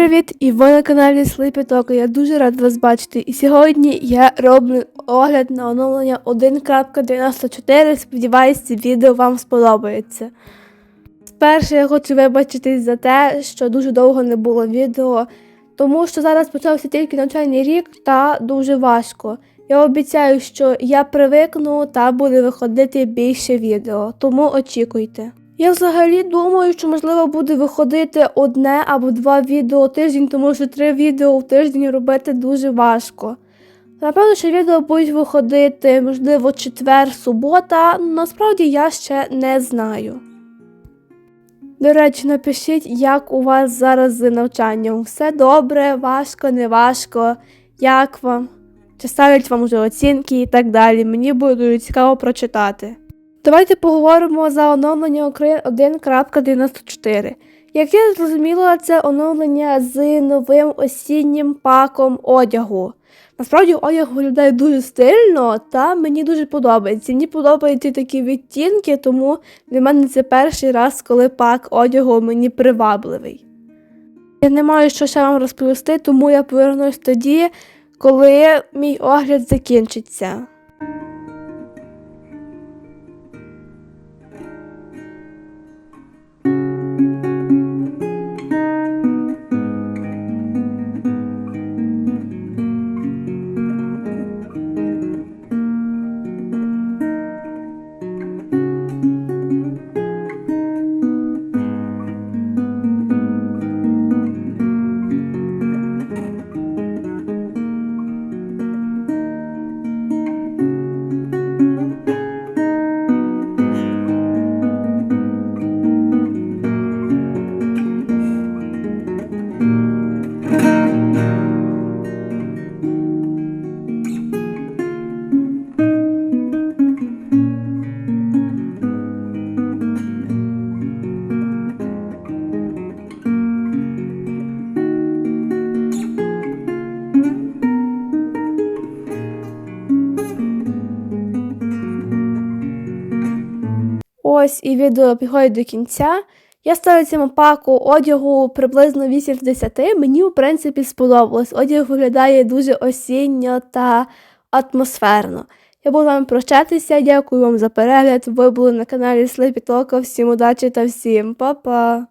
Привіт! І ви на каналі Talk. Я дуже рад вас бачити. І сьогодні я роблю огляд на оновлення 1.94. Сподіваюсь, це відео вам сподобається. Спершу я хочу вибачитись за те, що дуже довго не було відео, тому що зараз почався тільки навчальний рік та дуже важко. Я обіцяю, що я привикну та буде виходити більше відео, тому очікуйте. Я взагалі думаю, що можливо буде виходити одне або два відео в тиждень, тому що три відео в тиждень робити дуже важко. Напевно, що відео будуть виходити, можливо, четвер, субота, насправді я ще не знаю. До речі, напишіть, як у вас зараз з навчанням. Все добре, важко, не важко, як вам? Чи ставлять вам вже оцінки і так далі. Мені буде цікаво прочитати. Давайте поговоримо за оновлення Україн 1.94. Як я зрозуміла, це оновлення з новим осіннім паком одягу. Насправді одяг виглядає дуже стильно та мені дуже подобається. Мені подобаються такі відтінки, тому для мене це перший раз, коли пак одягу мені привабливий. Я не маю що ще вам розповісти, тому я повернусь тоді, коли мій огляд закінчиться. Ось і відео підходить до кінця. Я ставлю цьому паку одягу приблизно 8 з 10. Мені, в принципі, сподобалось. Одяг виглядає дуже осінньо та атмосферно. Я буду вам прощатися. Дякую вам за перегляд. Ви були на каналі Sleepy Talk. Всім удачі та всім па-па!